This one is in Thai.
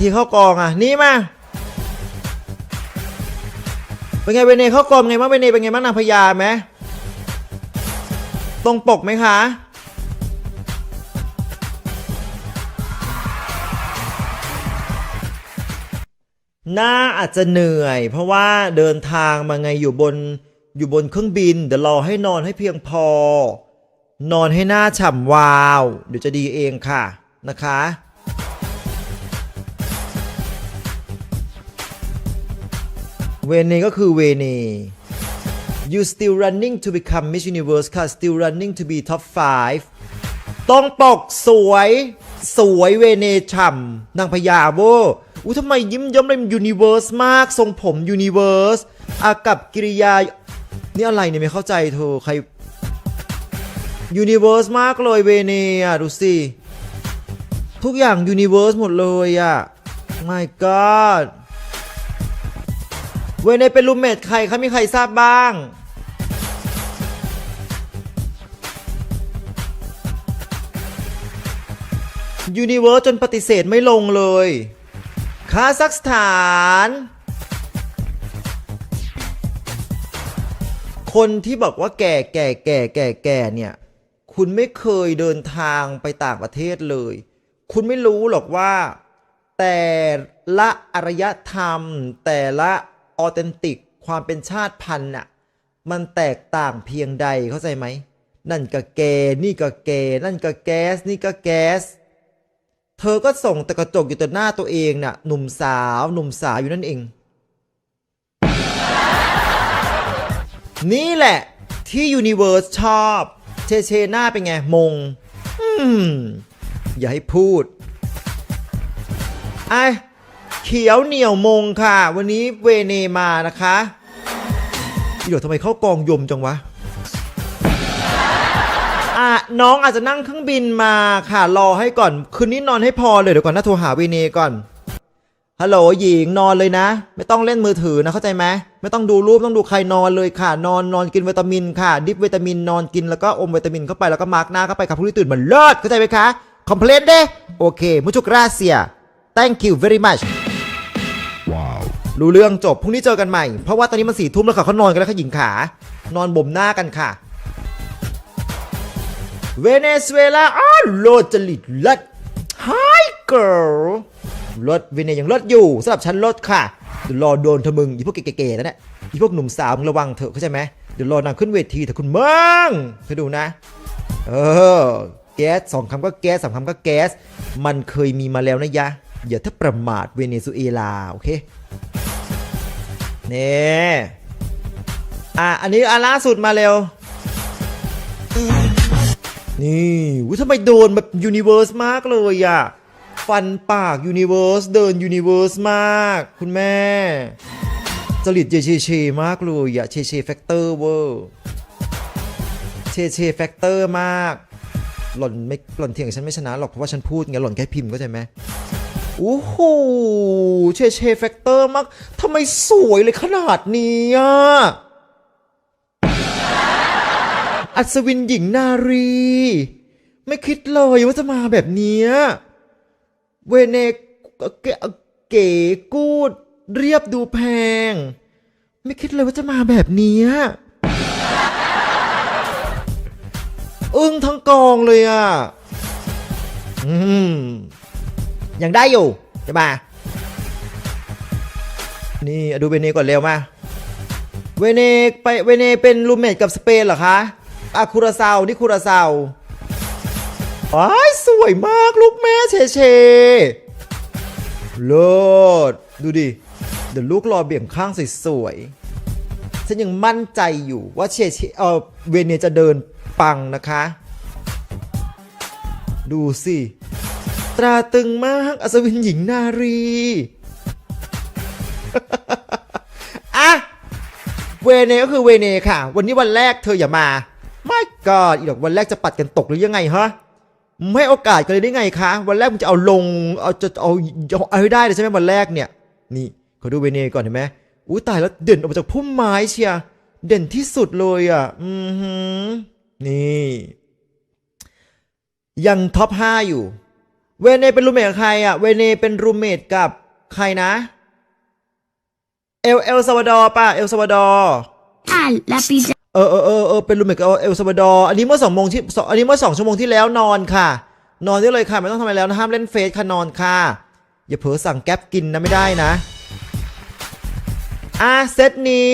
ที่เข้ากองอะนี่มาเป็นไงเวเนเข้ากองไงบ้างเวเนเป็นไงบ้างนางพญาไหมตรงปกไหมคะหน้าอาจจะเหนื่อย เพราะว่าเดินทางมาไงอยู่บนอยู่บนเครื่องบิน เดี๋ยวรอให้นอนให้เพียงพอ นอนให้หน้าฉ่ำวาว เดี๋ยวจะดีเองค่ะนะคะ เวเนก็คือเวเน you still running to become Miss Universe ค่ะ still running to be top 5ต้องปกสวย สวยเวเนฉ่ำนางพญาเวอร์อู้ทำไมยิ้มย้มเลยยูนิเว r ร์สมาก ทรงผมยูนิเว r ร์สอากับกิริยา นี่อะไรเนี่ยไม่เข้าใจเธอ ใครยูนิเว r ร์สมากเลยเวเนอะ ดูสิ ทุกอย่างยูนิเว r ร์สหมดเลยอะ my god เวเนเป็นรูมเมทใครคะมีใครทราบบ้าง ยูนิเวิร์สจนปฏิเสธไม่ลงเลย คาซัคสถาน คนที่บอกว่าแก่แก่แก่แก่แก่เนี่ย คุณไม่เคยเดินทางไปต่างประเทศเลย คุณไม่รู้หรอกว่า แต่ละอารยธรรม แต่ละ ออเทนติก ความเป็นชาติพันธุ์น่ะมันแตกต่างเพียงใดเข้าใจไหม นั่นก็แกนี่ก็แกนั่นก็แก๊ส นี่ก็แก๊ส เธอก็ส่งแต่กระจกอยู่แต่หน้าตัวเองน่ะ หนุ่มสาว หนุ่มสาวอยู่นั่นเอง นี่แหละ ที่ยูนิเว r ร์สชอบ เชเชหน้าเป็นไง มง อืม อย่าให้พูดไอ เขียวเหนียวมงค่ะ วันนี้เวเนมานะคะเดี๋ยวทำไมเข้ากองยมจังวะอะน้องอาจจะนั่งเครื่องบินมาค่ะ รอให้ก่อนคืนนี้นอนให้พอเลยเดี๋ยวก่อนนะโทรหาเวเนก่อนฮัลโหลหญิงนอนเลยนะ ไม่ต้องเล่นมือถือนะเข้าใจไหมไม่ต้องดูรูปต้องดูใครนอนเลยค่ะ นอนนอนกินวิตามินค่ะ ดิบวิตามินนอนกินแล้วก็อมวิตามินเข้าไปแล้วก็มาร์กหน้าเข้าไปค่ะพรุ่งนี้ตื่นมาเลิศเข้าใจไหมคะคอมเพลนเด้โอเคมุจุกราเซีย thank you very much รู้เรื่องจบพรุ่งนี้เจอกันใหม่ เพราะว่าตอนนี้มันสี่ทุ่มแล้วค่ะเขานอนกันแล้วค่ะหญิงขา นอนบ่มหน้ากันค่ะ เวเนซุเอลาอ้าวโลดจริตเลิศ Hi girl รถเวเนยังรถอยู่สำหรับฉันรถค่ะเดี๋ยวรอโดนเธอมึงอีพวกเก๋ๆนั่นแหละอีพวกหนุ่มสาวมึงระวังเถอะเข้าใจไหมเดี๋ยวรอนางขึ้นเวทีเถอะคุณมึงเธอดูนะ เออ แก๊สสองคำก็แก๊สสามคำก็แก๊ส มันเคยมีมาแล้วนะยะ อย่าถ้าประมาทเวเนซุเอลา โอเค นี่อะอันนี้อันล่าสุดมาเร็ว นี่อุ๊ยทำไมโดนแบบยูนิเว r ร์สมากเลยอะฟันปากยูนิเว r ร์สเดินยูนิเว r ร์สมาก คุณแม่ จริตเชเชมากเลยอะเชเชแฟกเตอร์เวอร์เชเชแฟกเตอร์มาก หล่อนไม่หล่อนเถียงฉันไม่ชนะหรอกเพราะว่าฉันพูดไงหล่อนแค่พิมพ์เข้าใจไหม โอ้โหเชเชแฟกเตอร์มากทำไมสวยเลยขนาดนี้อะอัศวินหญิงนารี ไม่คิดเลยว่าจะมาแบบเนี้ยเวเนกเก๋เกกูด เรียบดูแพง ไม่คิดเลยว่าจะมาแบบเนี้ยอึ้งทั้งกองเลยอะ อืม ยังได้อยู่จะมานี่ดูเวเนก่อนเร็วมาเวเนไปเวเนเป็นรูมเมทกับสเปนเหรอคะอะคูราซาวนี่คูราซาวว้ายสวยมากลูกแม่เชเชเลิศดูดิ เดี๋ยวลูกรอเบี่ยงข้างสวยๆฉันยังมั่นใจอยู่ว่าเชเชเออเวเนจะเดินปังนะคะ ดูสิ ตราตึงมาก อัศวินหญิงนารี อะ เวเนก็คือเวเนค่ะ วันนี้วันแรกเธออย่ามา ไม่กอดอีดอกวันแรกจะปัดกันตกหรือยังไงฮะ ไม่ให้โอกาสกันเลยได้ไงคะ วันแรกมึงจะเอาลง เอาจะเอาเอาเอาให้ได้เลยใช่ไหมวันแรกเนี่ย นี่ขอดูเวเนก่อนเห็นไหมอุ้ยตายแล้วเด่นออกมาจากพุ่มไม้เชียเด่นที่สุดเลยอะ อือหือ นี่ ยังท็อป 5 อยู่ เวเนเป็นรูมเมทกับใครอะ เวเนเป็นรูมเมทกับใครนะ เอลเอลซาวาดอร์ป่ะ เอลซาวาดอร์ Ah, la pizza. เออเออเออเออเป็นรูมเมทกับเอลซาวาดอร์ อันนี้เมื่อสองโมงที่สองอันนี้เมื่อสองชั่วโมงที่แล้วนอนค่ะ นอนได้เลยค่ะ ไม่ต้องทำอะไรแล้วนะห้ามเล่นเฟซค่ะนอนค่ะ อย่าเผลอสั่งแก๊ปกินนะไม่ได้นะ อะเซตนี้